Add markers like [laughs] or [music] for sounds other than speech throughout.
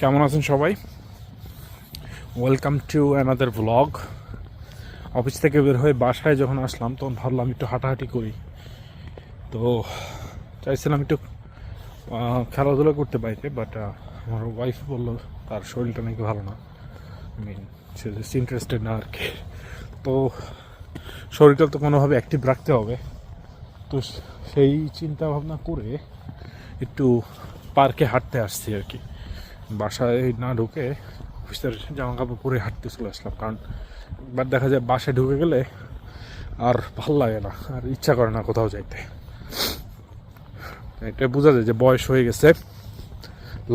কেমন আছেন সবাই? Welcome to another blog office থেকে বের হয়ে বাসায় যখন আসলাম, তখন ভাবলাম একটু হাঁটাহাঁটি করি। তো চাইছিলাম একটু খেলাধুলা করতে বাইরে বাট আমার ওয়াইফ বলল, তার শরীরটা নাকি ভালো না। মিন সে জাস্ট ইন্টারেস্টেড না আর কি। তো শরীরটা তো কোনোভাবে অ্যাক্টিভ রাখতে হবে। তো সেই চিন্তা ভাবনা করে একটু পার্কে হাঁটতে আসছি আর কি। বাসায় না ঢুকে অফিসের জামা কাপড় পরে হাঁটতে চলে আসলাম, কারণ এবার দেখা যায় বাসায় ঢুকে গেলে আর ভালো লাগে না, আর ইচ্ছা করে না কোথাও যাইতে। এটা বোঝা যায় যে বয়স হয়ে গেছে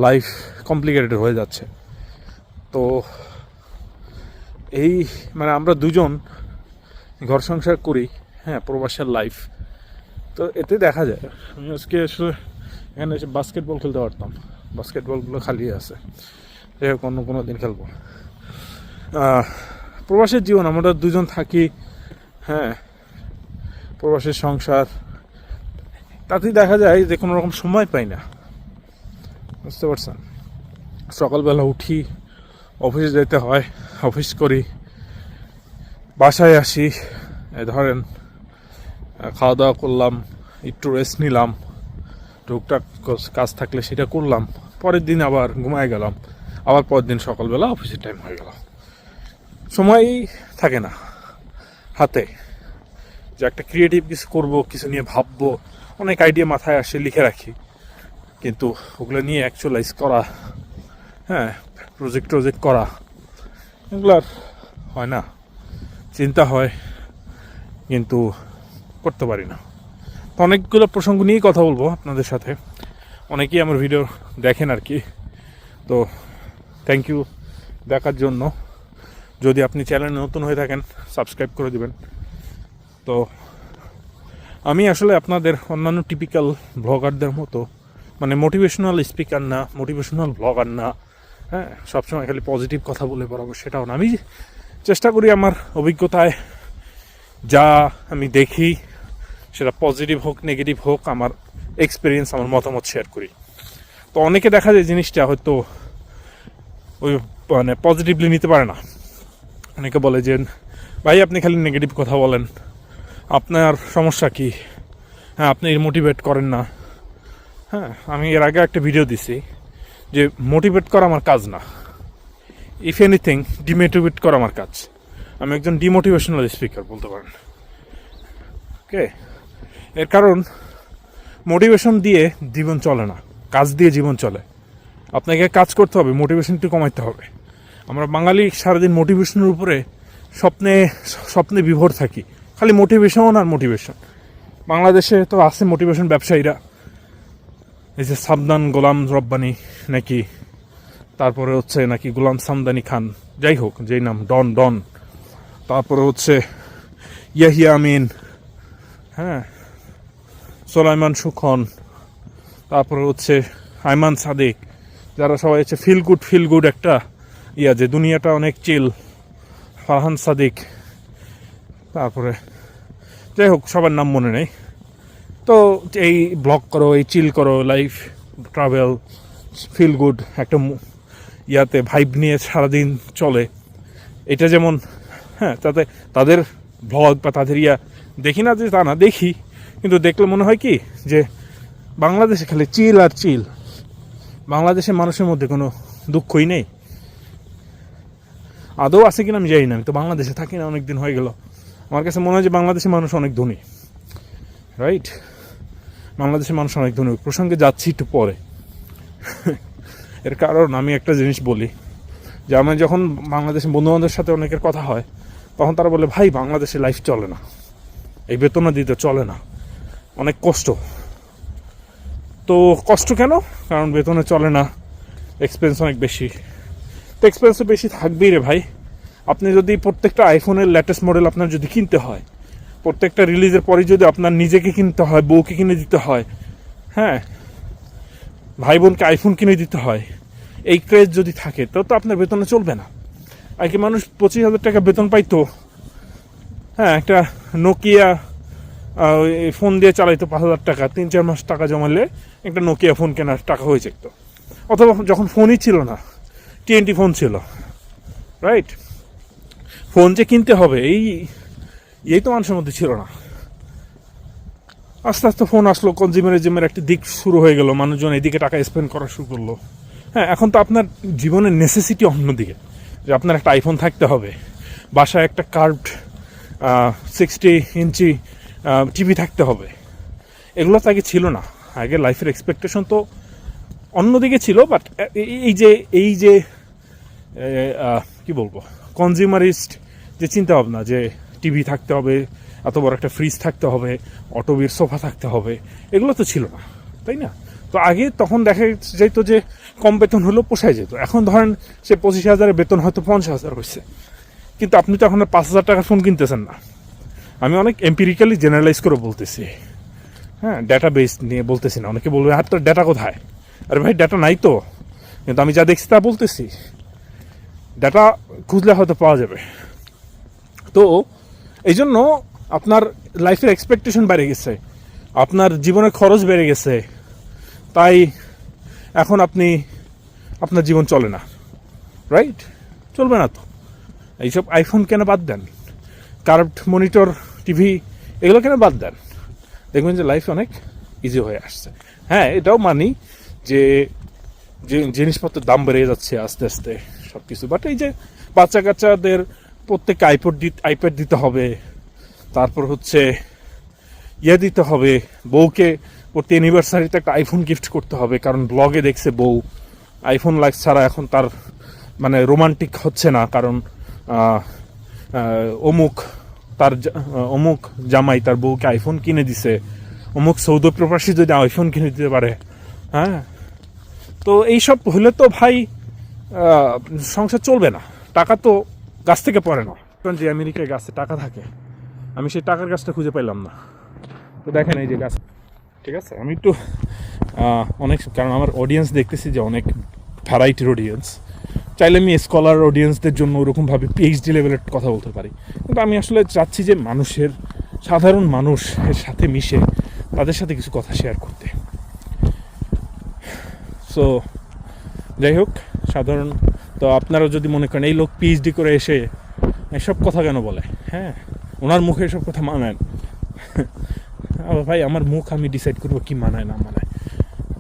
লাইফ কমপ্লিকেটেড হয়ে যাচ্ছে। তো এই মানে আমরা দুজন ঘর সংসার করি হ্যাঁ প্রবাসের লাইফ তো এতে দেখা যায়, আমি আজকে আসলে এখানে এসে বাস্কেটবল খেলতে পারতাম। বাস্কেটবলগুলো খালি আছে। যাই হোক, অন্য কোনো দিন খেলব। প্রবাসের জীবন, আমরা দুজন থাকি হ্যাঁ প্রবাসের সংসার। তাতেই দেখা যায় যে কোনো রকম সময় পাই না। বুঝতে পারছেন? সকালবেলা উঠি, অফিসে যেতে হয়, অফিস করি, বাসায় আসি। ধরেন খাওয়া দাওয়া করলাম, একটু রেস্ট নিলাম। টুকটাক কাজ থাকলে সেটা করলাম। পরের দিন আবার ঘুমায় গেলাম। আবার পরের দিন সকালবেলা অফিসের টাইম হয়ে গেল। সময় থাকে না হাতে। যে একটা ক্রিয়েটিভ কিছু করব, কিছু নিয়ে ভাববো, অনেক আইডিয়া মাথায় আসে, লিখে রাখি। কিন্তু ওগুলো নিয়ে অ্যাকচুয়ালাইজ করা হ্যাঁ প্রজেক্ট ট্রজেক্ট করা, এগুলো আর হয় না। চিন্তা হয়, কিন্তু করতে পারি না। অনেকগুলো প্রসঙ্গ নিয়েই কথা বলব আপনাদের সাথে। অনেকেই আমার ভিডিও দেখেন আর কি। তো থ্যাংক ইউ দেখার জন্য। যদি আপনি চ্যানেলে নতুন হয়ে থাকেন সাবস্ক্রাইব করে দিবেন। তো আমি আসলে আপনাদের অন্যান্য টিপিক্যাল ব্লগারদের মতো মানে মোটিভেশনাল স্পিকার না মোটিভেশনাল ব্লগার না হ্যাঁ সবসময় খালি পজিটিভ কথা বলে বেড়াবো সেটাও না। আমি চেষ্টা করি আমার অভিজ্ঞতায় যা আমি দেখি সেটা পজিটিভ হোক নেগেটিভ হোক, আমার এক্সপিরিয়েন্স আমার মতামত শেয়ার করি। তো অনেকে দেখা যায় জিনিসটা হয়তো ওই মানে পজিটিভলি নিতে পারে না। অনেকে বলে যে, ভাই, আপনি খালি নেগেটিভ কথা বলেন। আপনার সমস্যা কি? হ্যাঁ আপনি মোটিভেট করেন না। হ্যাঁ আমি এর আগে একটা ভিডিও দিছি যে মোটিভেট করা আমার কাজ না। ইফ এনিথিং ডিমোটিভেট করা আমার কাজ। আমি একজন ডিমোটিভেশনাল স্পিকার বলতে পারেন। ওকে এর কারণ মোটিভেশন দিয়ে জীবন চলে না। কাজ দিয়ে জীবন চলে। আপনাকে কাজ করতে হবে মোটিভেশন একটু কমাইতে হবে। আমরা বাঙালি সারাদিন মোটিভেশনের উপরে স্বপ্নে স্বপ্নে বিভোর থাকি। খালি মোটিভেশন আর মোটিভেশন বাংলাদেশে তো আছে মোটিভেশন ব্যবসায়ীরা। এই যে সাবদান গোলাম রব্বানি নাকি, তারপরে হচ্ছে নাকি গোলাম সামদানি খান। যাই হোক, যেই নাম, ডন ডন। তারপরে হচ্ছে ইয়াহিয়া আমিন। হ্যাঁ সোলাইমান সুখন, তারপরে হচ্ছে আইমান সাদিক, যারা সবাই হচ্ছে ফিল গুড ফিল গুড একটা ইয়া, যে দুনিয়াটা অনেক চিল ফারহান সাদিক, তারপরে যাই হোক, সবার নাম মনে নেই। তো এই ব্লগ করো, এই চিল করো লাইফ ট্রাভেল ফিল গুড একটা ইয়াতে ভাইব নিয়ে সারাদিন চলে। এটা যেমন হ্যাঁ তাতে তাদের ব্লগ বা তাদের ইয়া, দেখি না যে তা না, দেখি। কিন্তু দেখলে মনে হয় কি, যে বাংলাদেশে খালি চিল আর চিল। বাংলাদেশের মানুষের মধ্যে কোনো দুঃখই নেই। আদৌ আছে কিনা আমি জানি না, আমি তো বাংলাদেশে থাকি না অনেক দিন হয়ে গেল। আমার কাছে মনে হয় যে বাংলাদেশের মানুষ অনেক ধনী। রাইট বাংলাদেশের মানুষ অনেক ধনী। প্রসঙ্গে যাচ্ছি একটু পরে। [laughs] এর কারণ আমি একটা জিনিস বলি, যে আমি যখন বাংলাদেশের বন্ধু বান্ধবের সাথে অনেকের কথা হয়, তখন তারা বলে, ভাই, বাংলাদেশে লাইফ চলে না। এই বেতনা দিতে চলে না। অনেক কষ্ট। তো কষ্ট কেন? কারণ বেতনে চলে না। এক্সপেন্স অনেক বেশি। তো এক্সপেন্স বেশি থাকবেই রে ভাই। আপনি যদি প্রত্যেকটা আইফোনের লেটেস্ট মডেল আপনার যদি কিনতে হয়, প্রত্যেকটা রিলিজের পরে যদি আপনার নিজেকে কিনতে হয়, বউকে কিনে দিতে হয় হ্যাঁ ভাই বোনকে আইফোন কিনে দিতে হয়, এই ক্রেজ যদি থাকে, তো তো আপনার বেতনে চলবে না। আগে মানুষ পঁচিশ হাজার টাকা বেতন পাইতো হ্যাঁ একটা নোকিয়া ফোন দিয়ে চালাইতো পাঁচ হাজার টাকা, তিন চার মাস টাকা জমালে একটা নোকিয়া ফোন কেনার টাকা হয়ে যেত। অথবা যখন ফোনই ছিল না টিএনটি ফোন ছিল রাইট ফোন যে কিনতে হবে, এই এই তো মানুষের মধ্যে ছিল না। আস্তে আস্তে ফোন আসলো কনজিউমারিজমের একটা দিক শুরু হয়ে গেল, মানুষজন এদিকে টাকা স্পেন্ড করা শুরু করল। হ্যাঁ এখন তো আপনার জীবনের নেসেসিটি অন্যদিকে, যে আপনার একটা আইফোন থাকতে হবে, বাসায় একটা কার্ভড সিক্সটি ইঞ্চি টিভি থাকতে হবে। এগুলো তো আগে ছিল না। আগে লাইফের এক্সপেকটেশন তো অন্যদিকে ছিল বাট এই যে এই যে কি বলব? কনজিউমারিস্ট যে চিন্তা ভাবনা যে টিভি থাকতে হবে, এত বড় একটা ফ্রিজ থাকতে হবে অটোবির সোফা থাকতে হবে, এগুলো তো ছিল না, তাই না? তো আগে তখন দেখা যেত যে কম বেতন হলেও পোষায় যেত। এখন ধরেন সে পঁচিশ হাজারের বেতন হয়তো পঞ্চাশ হাজার হয়েছে কিন্তু আপনি তো এখন পাঁচ হাজার টাকার ফোন কিনতেছেন না। আমি অনেক এম্পিরিক্যালি জেনারেলাইজ করে বলতেছি। হ্যাঁ ডাটা বেস নিয়ে বলতেছি না। অনেকে বলবে, আর তোর ডাটা কোথায়? আরে ভাই ডাটা নাই তো। কিন্তু আমি যা দেখছি তা বলতেছি। ডাটা খুঁজলে হয়তো পাওয়া যাবে। তো এই জন্য আপনার লাইফের এক্সপেকটেশন বেড়ে গেছে। আপনার জীবনের খরচ বেড়ে গেছে। তাই এখন আপনি আপনার জীবন চলে না। রাইট চলবে না তো। এইসব আইফোন কেন বাদ দেন? কার্ভড মনিটর টিভি, এগুলো কেন বাদ দেন? দেখবেন যে লাইফ অনেক ইজি হয়ে আসছে। হ্যাঁ এটাও মানি যে জিনিসপত্রের দাম বেড়ে যাচ্ছে আস্তে আস্তে সব কিছু বাট এই যে বাচ্চা কাচ্চাদের প্রত্যেককে আইপড দিতে আইপ্যাড দিতে হবে, তারপর হচ্ছে ইয়ে দিতে হবে, বউকে প্রতি অ্যানিভার্সারিতে একটা আইফোন গিফট করতে হবে, কারণ ব্লগে দেখছে বউ। আইফোন লাইক ছাড়া এখন তার মানে রোমান্টিক হচ্ছে না, কারণ অমুক তার অমুক জামাই তার বউকে আইফোন কিনে দিছে। অমুক সৌদি প্রবাসী যদি আইফোন কিনে দিতে পারে হ্যাঁ? তো এইসব হলে তো ভাই সংসার চলবে না। টাকা তো গাছ থেকে পড়ে না। কারণ যে আমেরিকায় গাছে টাকা থাকে, আমি সেই টাকার গাছটা খুঁজে পাইলাম না। তো দেখেন এই যে গাছ, ঠিক আছে? আমি একটু অনেক, কারণ আমার অডিয়েন্স দেখতেছি যে অনেক ভ্যারাইটির অডিয়েন্স চাইলে আমি স্কলার অডিয়েন্সদের জন্য ওরকমভাবে পিএইচডি লেভেলের কথা বলতে পারি। কিন্তু আমি আসলে চাচ্ছি যে মানুষের, সাধারণ মানুষের সাথে মিশে তাদের সাথে কিছু কথা শেয়ার করতে। সো যাই হোক, সাধারণ, তো আপনারা যদি মনে করেন, এই লোক পিএইচডি করে এসে এসব কথা কেন বলে? হ্যাঁ ওনার মুখে এসব কথা মানায় ভাই, আমার মুখ আমি ডিসাইড করব কি মানায়, না মানায়।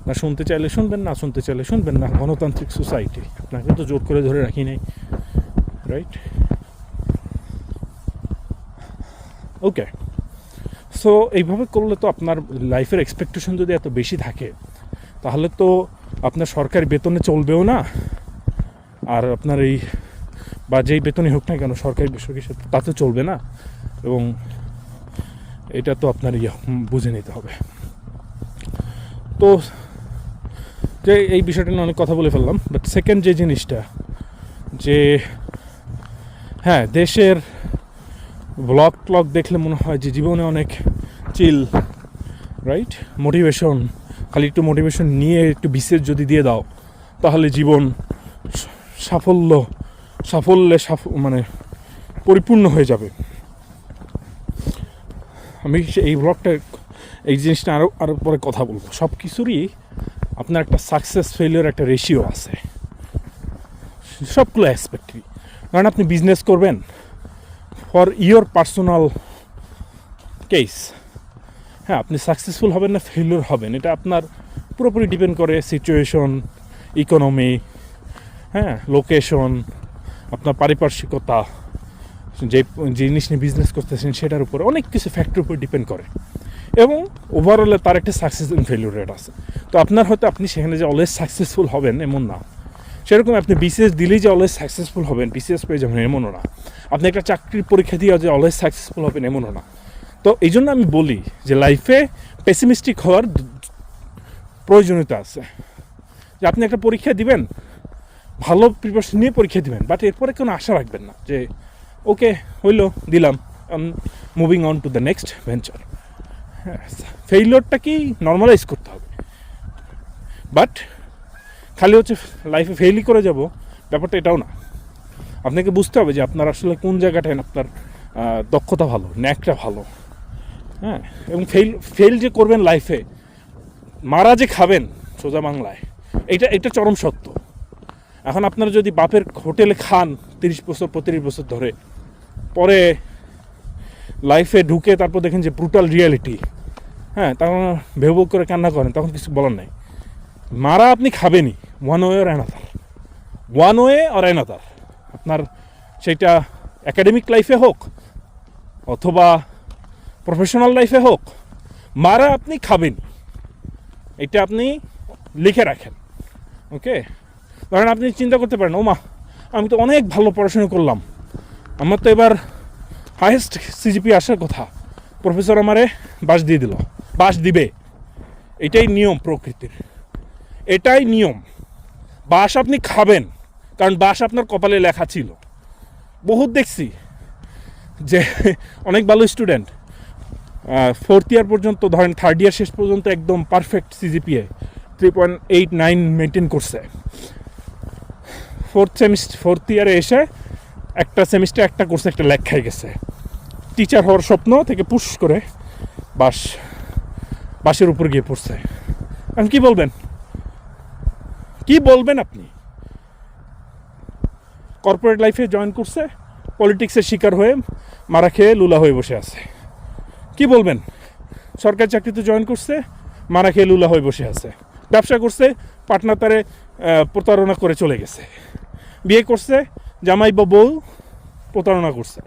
না শুনতে চাইলে শুনবেন, না শুনতে চাইলে শুনবেন না। গণতান্ত্রিক সোসাইটি আপনাকে তো জোর করে ধরে রাখি নাই। রাইট ওকে সো এইভাবে করলে তো আপনার লাইফের এক্সপেকটেশন যদি এত বেশি থাকে, তাহলে তো আপনার সরকারি বেতনে চলবেও না। আর আপনার এই বা যেই বেতনই হোক না কেন, সরকারি বেসরকারি তাতে চলবে না। এবং এটা তো আপনার ইয়ে বুঝে নিতে হবে। তো যে এই বিষয়টা নিয়ে অনেক কথা বলে ফেললাম বাট সেকেন্ড যে জিনিসটা, যে হ্যাঁ দেশের ব্লগ ট্লগ দেখলে মনে হয় যে জীবনে অনেক চিল রাইট মোটিভেশন খালি একটু মোটিভেশন নিয়ে একটু বিশেষ যদি দিয়ে দাও, তাহলে জীবন সাফল্য, সাফল্যে সাফ- মানে পরিপূর্ণ হয়ে যাবে। আমি এই ব্লগটা এই জিনিসটা আরও আরও পরে কথা বলব। সব কিছুরই আপনার একটা সাকসেস ফেলিওর একটা রেশিও আছে। সবগুলো অ্যাসপেক্টই কারণ আপনি বিজনেস করবেন ফর ইয়োর পার্সোনাল কেস হ্যাঁ আপনি সাকসেসফুল হবেন না ফেলিওর হবেন। এটা আপনার পুরোপুরি ডিপেন্ড করে সিচুয়েশন ইকোনমি হ্যাঁ লোকেশন আপনার পারিপার্শ্বিকতা, যে জিনিস নিয়ে বিজনেস করতেছেন, সেটার উপরে অনেক কিছু ফ্যাক্টর উপর ডিপেন্ড করে। এবং ওভারঅলে তার একটা সাকসেস এন্ড ফেলিউর রেট আছে। তো আপনার হয়তো আপনি সেখানে যে অলওয়েজ সাকসেসফুল হবেন এমন না। সেরকম আপনি বিসিএস দিলেই যে অলওয়েজ সাকসেসফুল হবেন বিসিএস পেয়ে যাবেন এমনও না। আপনি একটা চাকরির পরীক্ষা দিয়ে যে অলওয়েজ সাকসেসফুল হবেন এমনও না। তো এই জন্য আমি বলি যে লাইফে পেসিমিস্টিক হওয়ার প্রয়োজনীয়তা আছে। যে আপনি একটা পরীক্ষা দিবেন, ভালো প্রিপারেশন নিয়ে পরীক্ষা দিবেন বাট এরপরে কোনো আশা রাখবেন না যে ওকে হইল, দিলাম moving on to the next venture ফেইলিওরটাকেই normalize করতে হবে। বাট খালি হচ্ছে লাইফে ফেইলই করে যাব, ব্যাপারটা এটাও না। আপনাকে বুঝতে হবে যে আপনার আসলে কোন জায়গাটায় আপনার দক্ষতা ভালো ন্যাকটা ভালো। হ্যাঁ এবং ফেল ফেল যে করবেন লাইফে মারা যে খাবেন সোজা বাংলায়, এটা এটা চরম সত্য। এখন আপনারা যদি বাপের হোটেলে খান তিরিশ বছর, পঁয়ত্রিশ বছর ধরে, পরে লাইফে ঢুকে তারপর দেখেন যে ব্রুটাল রিয়ালিটি হ্যাঁ তখন ভেব করে কান্না করেন, তখন কিছু বলার নাই। মারা আপনি খাবেনই ওয়ান ওয়ে আর অ্যানাদার ওয়ান ওয়ে আর অ্যানাদার আপনার সেটা একাডেমিক লাইফে হোক, অথবা প্রফেশনাল লাইফে হোক, মারা আপনি খাবেন এটা আপনি লিখে রাখেন ওকে ধরেন আপনি চিন্তা করতে পারেন, ওমা, আমি তো অনেক ভালো পড়াশোনা করলাম। আমার তো এবার হাইয়েস্ট সিজিপি আসার কথা প্রফেসর আমারে বাস দিয়ে দিল। বাস দিবে। এটাই নিয়ম প্রকৃতির। এটাই নিয়ম। বাস আপনি খাবেন, কারণ বাস আপনার কপালে লেখা ছিল। বহুত দেখছি যে অনেক ভালো স্টুডেন্ট ফোর্থ ইয়ার পর্যন্ত, ধরেন থার্ড ইয়ার শেষ পর্যন্ত একদম perfect CGPA three point eight nine maintain করছে। ফোর্থ সেমিস্টার ফোর্থ ইয়ারে এসে একটা সেমিস্টার একটা কোর্সে একটা খাই গেছে। টিচার হওয়ার স্বপ্ন থেকে পুশ করে বাস, বাসের উপর গিয়ে পড়ছে। এখন কি বলবেন? কি বলবেন আপনি? কর্পোরেট লাইফে জয়েন করছে পলিটিক্সের শিকার হয়ে মারা খেয়ে লুলা হয়ে বসে আছে। কি বলবেন? সরকারি চাকরিতে জয়েন করছে, মারা খেয়ে লুলা হয়ে বসে আছে। ব্যবসা করছে পাটনা তারে প্রতারণা করে চলে গেছে। বিয়ে করছে জামাই বা বউ প্রতারণা করছে।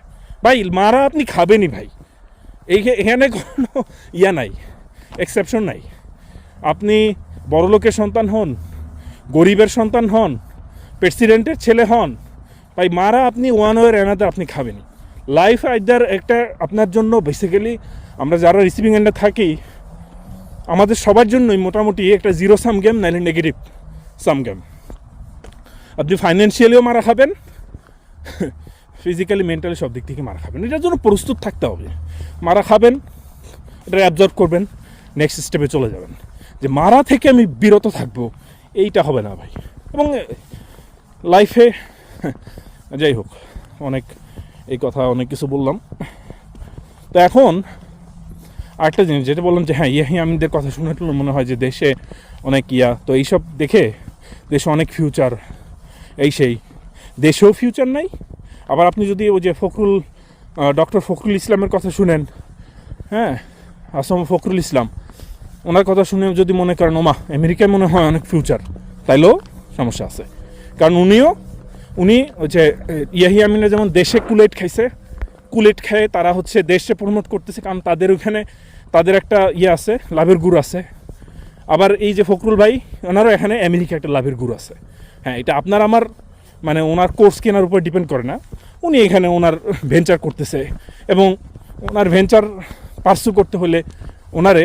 ভাই, মারা আপনি খাবেনই ভাই। এই এখানে কোনো ইয়া নাই এক্সেপশন নাই। আপনি বড়লোকের সন্তান হন, গরিবের সন্তান হন প্রেসিডেন্টের ছেলে হন, ভাই, মারা আপনি ওয়ান ওয়ার অ্যানাদার আপনি খাবেনই। লাইফ আইদার একটা আপনার জন্য বেসিক্যালি আমরা যারা রিসিভিং এন্ডে থাকি, আমাদের সবার জন্যই মোটামুটি একটা জিরো সাম গেম নাইলে নেগেটিভ সাম গেম আপনি ফাইন্যান্সিয়ালিও মারা খাবেন ফিজিক্যালি মেন্টালি সব দিক থেকে মারা খাবেন। এটার জন্য প্রস্তুত থাকতে হবে। মারা খাবেন এটা অ্যাবজর্ব করবেন নেক্সট স্টেপে চলে যাবেন। যে মারা থেকে আমি বিরত থাকব, এইটা হবে না ভাই। এবং লাইফে যাই হোক, অনেক এই কথা, অনেক কিছু বললাম। তো এখন আরেকটা জিনিস, যেটা বললাম যে হ্যাঁ ইয়াহি আমিদের কথা শুনে তো মনে হয় যে দেশে অনেক ইয়া। তো এইসব দেখে দেশে অনেক ফিউচার এই সেই। দেশেও ফিউচার নাই আবার আপনি যদি ওই যে ফখরুল ডক্টর ফখরুল ইসলামের কথা শুনেন হ্যাঁ আসম ফখরুল ইসলাম, ওনার কথা শুনে যদি মনে করেন, ওমা, আমেরিকায় মনে হয় অনেক ফিউচার তাইলেও সমস্যা আছে। কারণ উনিও, উনি ওই যে ইয়াহি আমিনা যেমন দেশে কুলেট খাইছে কুলেট খেয়ে তারা হচ্ছে দেশে প্রমোট করতেছে, কারণ তাদের ওখানে তাদের একটা ইয়ে আছে, লাভের গুড় আছে। আবার এই যে ফখরুল ভাই, ওনারও এখানে আমেরিকা একটা লাভের গুড় আছে। হ্যাঁ এটা আপনার, আমার মানে ওনার কোর্স কেনার উপর ডিপেন্ড করে না। উনি এখানে ওনার ভেঞ্চার করতেছে এবং ওনার ভেঞ্চার পার্সু করতে হলে ওনারে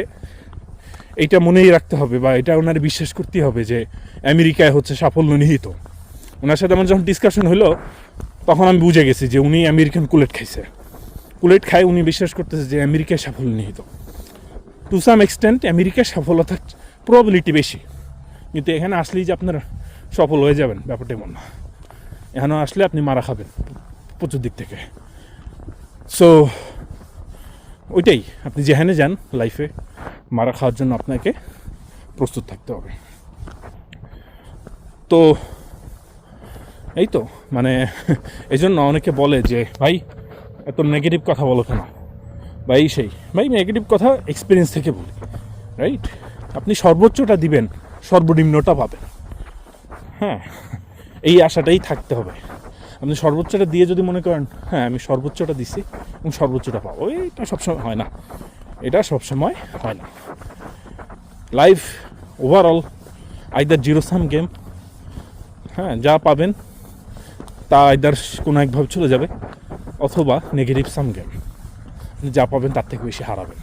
এইটা মনেই রাখতে হবে বা এটা ওনার বিশ্বাস করতে হবে যে আমেরিকায় হচ্ছে সাফল্য নিহিত। ওনার সাথে আমার যখন ডিসকাশন হলো, তখন আমি বুঝে গেছি যে উনি আমেরিকান কুলেট খাইছে। কুলেট খায়, উনি বিশ্বাস করতেছে যে আমেরিকায় সাফল্য নিহিত। টু সাম এক্সটেন্ট আমেরিকায় সফলতার প্রবাবিলিটি বেশি। কিন্তু এখানে আসলেই যে আপনার সফল হয়ে যাবেন, ব্যাপারটা এমন না। এখানে আসলে আপনি মারা খাবেন, প্রচুর দিক থেকে। সো ওইটাই, আপনি যেখানে যান লাইফে মারা খাওয়ার জন্য আপনাকে প্রস্তুত থাকতে হবে। তো, এই তো মানে [laughs] এই জন্য অনেকে বলে যে, ভাই, এত নেগেটিভ কথা বলো কেন? বা এই সেই, ভাই নেগেটিভ কথা এক্সপিরিয়েন্স থেকে বলি রাইট আপনি সর্বোচ্চটা দিবেন, সর্বনিম্নটা পাবেন। হ্যাঁ এই আশাটাই থাকতে হবে। আপনি সর্বোচ্চটা দিয়ে যদি মনে করেন হ্যাঁ আমি সর্বোচ্চটা দিছি এবং সর্বোচ্চটা পাবো। এটা সবসময় হয় না। এটা সবসময় হয় না। Life overall either zero sum game হ্যাঁ যা পাবেন, তা আইদার কোনো একভাবে চলে যাবে অথবা নেগেটিভ সাম গেম যা পাবেন তার থেকে বেশি হারাবেন।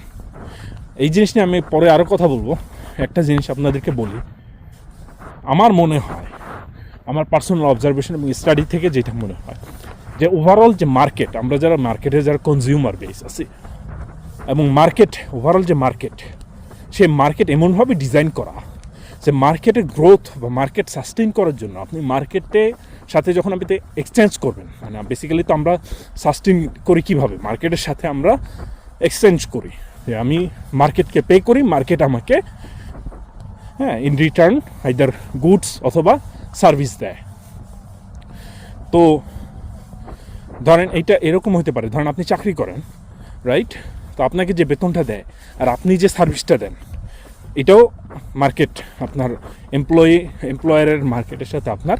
এই জিনিস নিয়ে আমি পরে আরও কথা বলব। একটা জিনিস আপনাদেরকে বলি। আমার মনে হয় আমার পার্সোনাল অবজারভেশন এবং স্টাডি থেকে যেটা মনে হয়, যে ওভারঅল যে মার্কেট আমরা যারা মার্কেটে যারা কনজিউমার বেস আছি, এবং মার্কেট ওভারঅল যে মার্কেট সে মার্কেট এমনভাবে ডিজাইন করা যে মার্কেটের গ্রোথ বা মার্কেট সাস্টেইন করার জন্য আপনি মার্কেটে সাথে যখন আপনি এক্সচেঞ্জ করবেন মানে বেসিক্যালি তো আমরা সাস্টেইন করি কীভাবে? মার্কেটের সাথে আমরা এক্সচেঞ্জ করি, যে আমি মার্কেটকে পে করি মার্কেট আমাকে হ্যাঁ ইন রিটার্ন আইদার গুডস অথবা সার্ভিস দেয়। তো ধরেন এটা এরকম হতে পারে, ধরেন আপনি চাকরি করেন রাইট তো আপনাকে যে বেতনটা দেয় আর আপনি যে সার্ভিসটা দেন, এটাও মার্কেট আপনার এমপ্লয়ি এমপ্লয়ারের মার্কেটের সাথে আপনার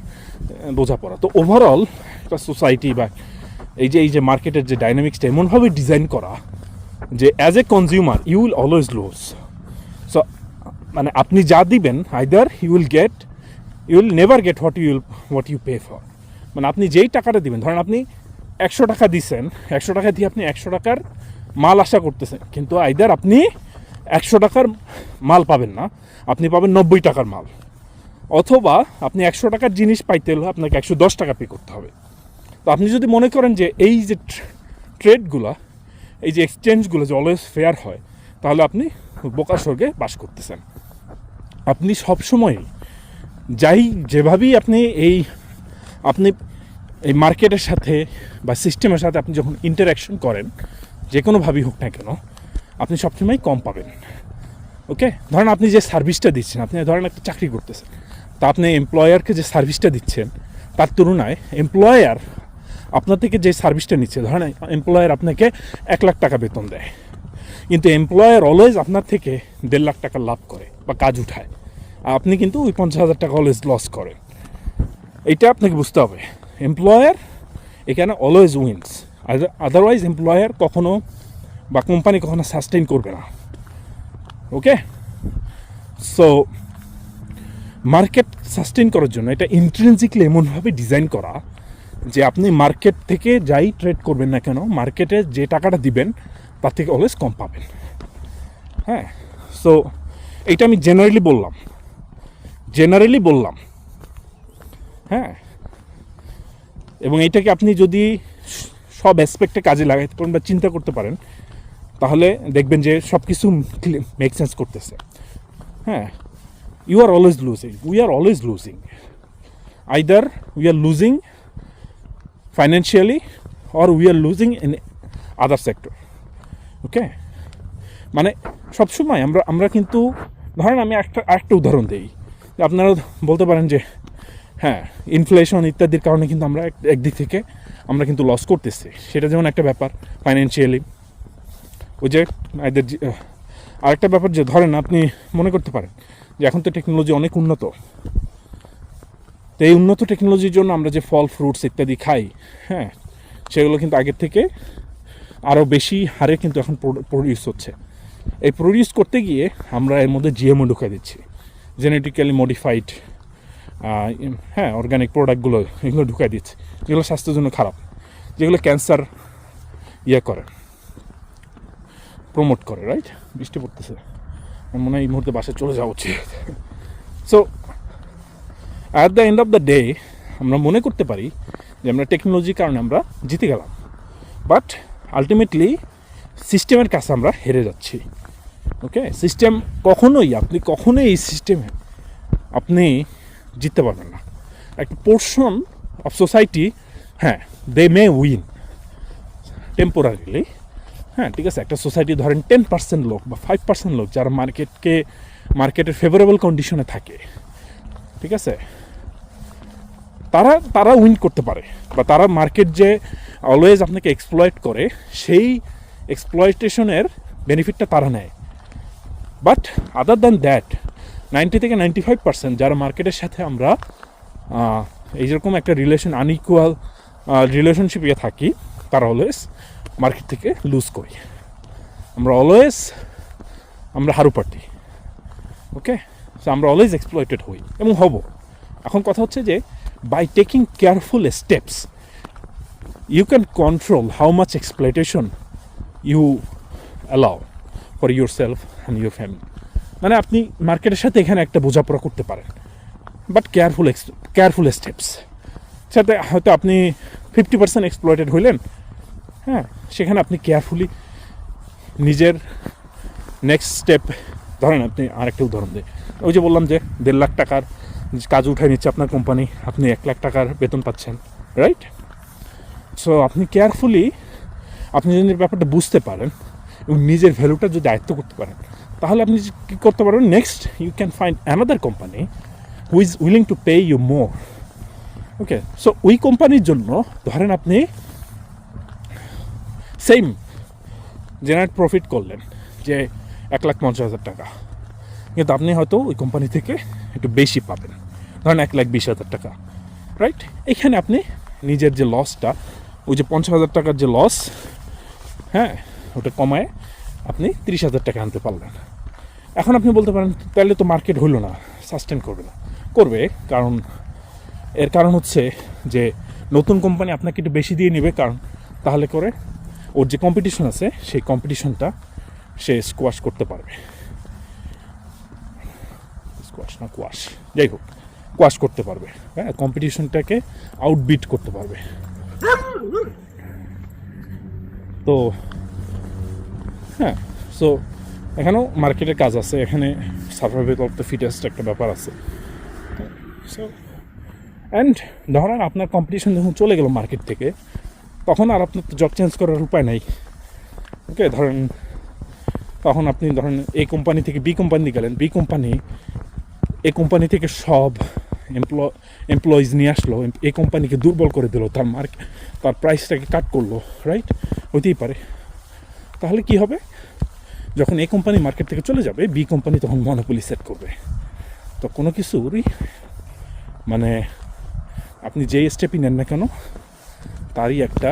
বোঝাপড়া। তো ওভারঅল একটা সোসাইটি বা এই যে এই যে মার্কেটের যে ডাইনামিক্সটা এমনভাবে ডিজাইন করা যে as a consumer you will always lose so মানে আপনি যা দিবেন either you will get you will never get what you what you pay for মানে আপনি যেই টাকাটা দিবেন, ধরেন আপনি একশো টাকা দিচ্ছেন একশো টাকা দিয়ে আপনি একশো টাকার মাল আশা করতেছেন, কিন্তু আইদার আপনি একশো টাকার মাল পাবেন না, আপনি পাবেন নব্বই টাকার মাল। অথবা আপনি একশো টাকার জিনিস পাইতে হলে আপনাকে একশো দশ টাকা পে করতে হবে। তো আপনি যদি মনে করেন যে এই যে ট্রেডগুলো এই যে এক্সচেঞ্জগুলো যে অলওয়েজ ফেয়ার হয়, তাহলে আপনি বোকা স্বর্গে বাস করতেছেন। আপনি সবসময় যাই, যেভাবেই আপনি এই আপনি এই মার্কেটের সাথে বা সিস্টেমের সাথে আপনি যখন ইন্টারাকশন করেন, যে কোনোভাবেই হোক না কেন, আপনি সবসময় কম পাবেন। ওকে? ধরেন আপনি যে সার্ভিসটা দিচ্ছেন, আপনি ধরেন একটা চাকরি করতেছেন, তা আপনি এমপ্লয়ারকে যে সার্ভিসটা দিচ্ছেন, তার তুলনায় এমপ্লয়ার আপনার থেকে যে সার্ভিসটা নিচ্ছে, ধরেন এমপ্লয়ার আপনাকে এক লাখ টাকা বেতন দেয়, কিন্তু এমপ্লয়ার অলওয়েজ আপনার থেকে দেড় লাখ টাকা লাভ করে বা কাজ উঠায়। আপনি কিন্তু ওই পঞ্চাশ হাজার টাকা অলওয়েজ লস করেন। এটা আপনাকে বুঝতে হবে। এমপ্লয়ার এখানে অলওয়েজ উইন্স আদারওয়াইজ এমপ্লয়ার কখনো বা কোম্পানি কখনো সাস্টেইন করবে না। ওকে সো মার্কেট সাস্টেইন করার জন্য এটা ইন্ট্রেন্সিকলি এমনভাবে ডিজাইন করা যে আপনি মার্কেট থেকে যাই ট্রেড করবেন না কেন মার্কেটে যে টাকাটা দিবেন, তার থেকে অলওয়েজ কম পাবেন। হ্যাঁ? সো এইটা আমি জেনারেলি বললাম। জেনারেলি বললাম। হ্যাঁ? এবং এইটাকে আপনি যদি সব অ্যাসপেক্টে কাজে লাগাইতে পারেন বা চিন্তা করতে পারেন, তাহলে দেখবেন যে সব কিছু মেক সেন্স করতেছে। হ্যাঁ? You are always losing we are always losing either we are losing financially or we are losing in other sector okay মানে সবসময় আমরা আমরা কিন্তু, ধরেন আমি একটা, আরেকটা উদাহরণ দিই। আপনারা বলতে পারেন যে হ্যাঁ ইনফ্লেশন ইত্যাদির কারণে কিন্তু আমরা এক- একদিক থেকে আমরা কিন্তু লস করতেছি। সেটা যেমন একটা ব্যাপার ফাইন্যান্সিয়ালি ওই যে, এদের আরেকটা ব্যাপার যে, ধরেন আপনি মনে করতে পারেন যে, এখন তো টেকনোলজি অনেক উন্নত। তো এই উন্নত টেকনোলজির জন্য আমরা যে ফল ফ্রুটস ইত্যাদি খাই হ্যাঁ সেগুলো কিন্তু আগের থেকে আরও বেশি হারে কিন্তু এখন প্রডিউস হচ্ছে। এই প্রডিউস করতে গিয়ে আমরা এর মধ্যে জিএমও ঢুকাই দিচ্ছি। জেনেটিক্যালি মডিফাইড হ্যাঁ অর্গানিক প্রোডাক্টগুলো এগুলো ঢুকাই দিচ্ছে, যেগুলো স্বাস্থ্যের জন্য খারাপ, যেগুলো ক্যান্সার ইয়ে করে প্রমোট করে রাইট বৃষ্টি পড়তেছে। মনে হয় এই মুহূর্তে বাসে চলে যাওয়া উচিত। So at the end of the day আমরা মনে করতে পারি যে আমরা টেকনোলজির কারণে আমরা জিতে গেলাম। বাট আলটিমেটলি সিস্টেমের কাছে আমরা হেরে যাচ্ছি। ওকে সিস্টেম কখনোই, আপনি কখনোই এই সিস্টেমে আপনি জিততে পারবেন না। একটা পোর্শন অফ সোসাইটি হ্যাঁ দে মে উইন টেম্পোরারিলি হ্যাঁ ঠিক আছে? একটা সোসাইটি ধরেন টেন পার্সেন্ট লোক বা ফাইভ পার্সেন্ট লোক যারা মার্কেটকে মার্কেটের ফেভারেবল কন্ডিশনে থাকে, ঠিক আছে? তারা তারা উইন করতে পারে বা তারা মার্কেট যে অলওয়েজ আপনাকে এক্সপ্লয়েট করে, সেই এক্সপ্লয়েটেশনের বেনিফিটটা তারা নেয়। But other than that ninety থেকে নাইনটি ফাইভ পার্সেন্ট যারা মার্কেটের সাথে আমরা এই যেরকম একটা রিলেশন আনইকুয়াল রিলেশনশিপে থাকি, তারা অলওয়েজ মার্কেট থেকে লুজ করি। আমরা অলওয়েজ আমরা হারু পার্টি ওকে সো আমরা অলওয়েজ এক্সপ্লয়েটেড হই এবং হব। এখন কথা হচ্ছে যে by taking careful steps you can control how much exploitation you allow for yourself and your family মানে আপনি মার্কেটের সাথে এখানে একটা বোঝাপড়া করতে পারেন। বাট কেয়ারফুল কেয়ারফুল স্টেপস সাথে হয়তো আপনি ফিফটি পার্সেন্ট এক্সপ্লয়েটেড হইলেন। হ্যাঁ সেখানে আপনি কেয়ারফুলি নিজের নেক্সট স্টেপ ধরেন আপনি আরেকটা উদাহরণ দিই। ওই যে বললাম যে দেড় লাখ টাকার কাজ উঠাই নিচ্ছে আপনার কোম্পানি আপনি এক লাখ টাকার বেতন পাচ্ছেন রাইট সো আপনি কেয়ারফুলি আপনি যদি ব্যাপারটা বুঝতে পারেন এবং নিজের ভ্যালুটা যদি আয়ত্ত করতে পারেন, তাহলে আপনি কী করতে পারবেন? Next you can find another company who is willing to pay you more okay so ওই কোম্পানির জন্য ধরেন আপনি সেম জেনারেট প্রফিট করলেন যে এক লাখ পঞ্চাশ হাজার টাকা। কিন্তু আপনি হয়তো ওই কোম্পানি থেকে একটু বেশি পাবেন। ধরেন এক লাখ বিশ হাজার টাকা রাইট এখানে আপনি নিজের যে লসটা ওই যে পঞ্চাশ হাজার টাকার যে লস হ্যাঁ ওটা কমায় আপনি তিরিশ হাজার টাকা আনতে পারলেন। এখন আপনি বলতে পারেন, তাহলে তো মার্কেট হলো না সাস্টেন করবে না। করবে, কারণ এর কারণ হচ্ছে যে নতুন কোম্পানি আপনাকে একটু বেশি দিয়ে নেবে, কারণ তাহলে করে ওর যে কম্পিটিশন আছে, সেই কম্পিটিশনটা সে স্কোয়াশ করতে পারবে। স্কোয়াশ না কোয়াশ যাই হোক কোয়াশ করতে পারবে। হ্যাঁ কম্পিটিশনটাকে আউটবিট করতে পারবে। তো হ্যাঁ সো এখানেও মার্কেটের কাজ আছে, এখানে সার্ভাইভেল অফ দ্য ফিটেস্ট একটা ব্যাপার আছে। সো অ্যান্ড ধরেন আপনার কম্পিটিশন যখন চলে গেল মার্কেট থেকে, তখন আর আপনার তো জব চেঞ্জ করার উপায় নাই। ওকে ধরেন তখন আপনি ধরেন এই কোম্পানি থেকে বি কোম্পানি গেলেন বি কোম্পানি এ কোম্পানি থেকে সব এমপ্লয় এমপ্লয়িজ নিয়ে আসলো এই কোম্পানিকে দুর্বল করে দিল, তার মার্ক তার প্রাইসটাকে কাট করল রাইট হইতেই পারে। তাহলে কি হবে? যখন এই কোম্পানি মার্কেট থেকে চলে যাবে বি কোম্পানি তখন মনোপলি সেট করবে। তো কোনো কিছুরই মানে আপনি যেই স্টেপই নেন না কেন, তারই একটা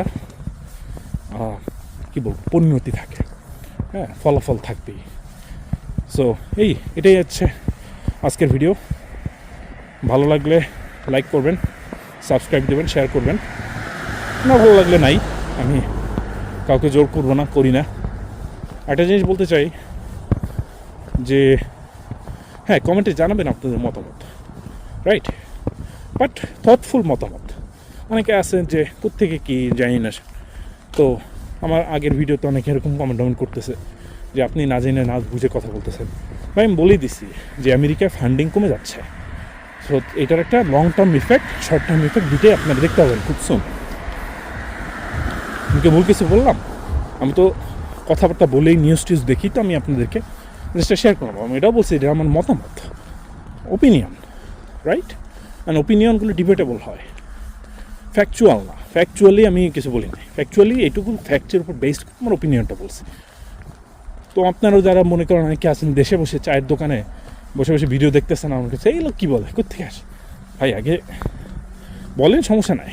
কি বলব, পরিণতি থাকে। হ্যাঁ ফলাফল থাকবেই। সো এই, এটাই হচ্ছে আজকের ভিডিও ভালো লাগলে লাইক করবেন সাবস্ক্রাইব দেবেন শেয়ার করবেন। না ভালো লাগলে নাই, আমি কাউকে জোর করব না, করি না। একটা জিনিস বলতে চাই যে হ্যাঁ কমেন্টে জানাবেন আপনাদের মতামত রাইট বাট থটফুল মতামত। অনেকে আছেন যে, কোত্থেকে কি জানি না। তো আমার আগের ভিডিওতে অনেকে এরকম কমেন্ট ডাউন করতেছে যে, আপনি না জেনে, না বুঝে কথা বলতেছেন। ভাই, আমি বলেই দিছি যে, আমেরিকায় ফান্ডিং কমে যাচ্ছে। সো এটার একটা long term effect short term effect দুটোই আপনারা দেখতে পাবেন খুব সুন আমি ভুল কিছু বললাম? আমি তো কথাবার্তা বলেই নিউজ টিউজ দেখি, তো আমি আপনাদেরকে জিনিসটা শেয়ার করব। আমি এটাও বলছি, এটা আমার মতামত। ওপিনিয়ন রাইট অ্যান্ড ওপিনিয়নগুলো ডিবেটেবল হয়। ফ্যাকচুয়াল না। ফ্যাকচুয়ালি আমি কিছু বলি না ফ্যাকচুয়ালি এইটুকু ফ্যাক্টের উপর বেসড আমার ওপিনিয়নটা বলছি। তো আপনারাও যারা মনে করেন অনেকে আছেন, দেশে বসে চায়ের দোকানে বসে বসে ভিডিও দেখতেছেন আমার কাছে, এই লোক কী বলে? কোথেকে আসে? ভাই, আগে বলেন, সমস্যা নাই।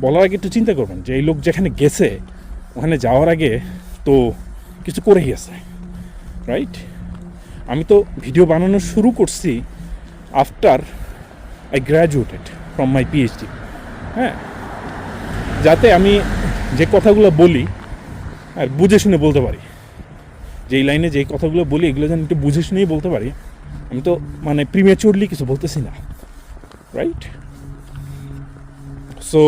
বলার আগে একটু চিন্তা করবেন যে, এই লোক যেখানে গেছে, ওখানে যাওয়ার আগে তো কিছু করে গেছে রাইট আমি তো ভিডিও বানানো শুরু করছি after I graduated from my PhD হ্যাঁ? যাতে আমি যে কথাগুলো বলি, আর বুঝে শুনে বলতে পারি। যেই লাইনে যেই কথাগুলো বলি, এগুলো যেন একটু বুঝে শুনেই বলতে পারি, আমি তো মানে প্রিমেচুরলি কিছু বলতেছি না রাইট সো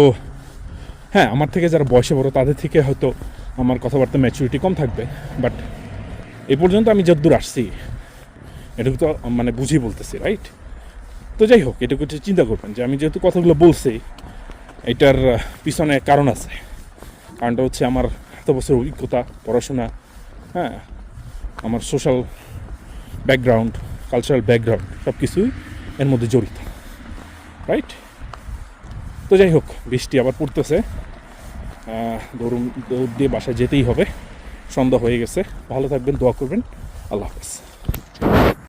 হ্যাঁ আমার থেকে যারা বয়সে বড়, তাদের থেকে হয়তো আমার কথাবার্তা ম্যাচুরিটি কম থাকবে বাট এ পর্যন্ত আমি যতদূর আসছি, এটুকু তো মানে বুঝেই বলতেছি রাইট তো যাই হোক, এটুকু চিন্তা করবেন যে আমি যেহেতু কথাগুলো বলছি, এটার পিছনে কারণ আছে। কারণটা হচ্ছে আমার এত বছর অভিজ্ঞতা, পড়াশোনা হ্যাঁ আমার সোশ্যাল ব্যাকগ্রাউন্ড কালচারাল ব্যাকগ্রাউন্ড সব কিছুই এর মধ্যে জড়িত রাইট তো যাই হোক, বৃষ্টি আবার পড়তেছে। আহ, দৌড় দৌড় দিয়ে বাসায় যেতেই হবে। সন্ধ্যা হয়ে গেছে। ভালো থাকবেন দোয়া করবেন। আল্লাহ হাফেজ।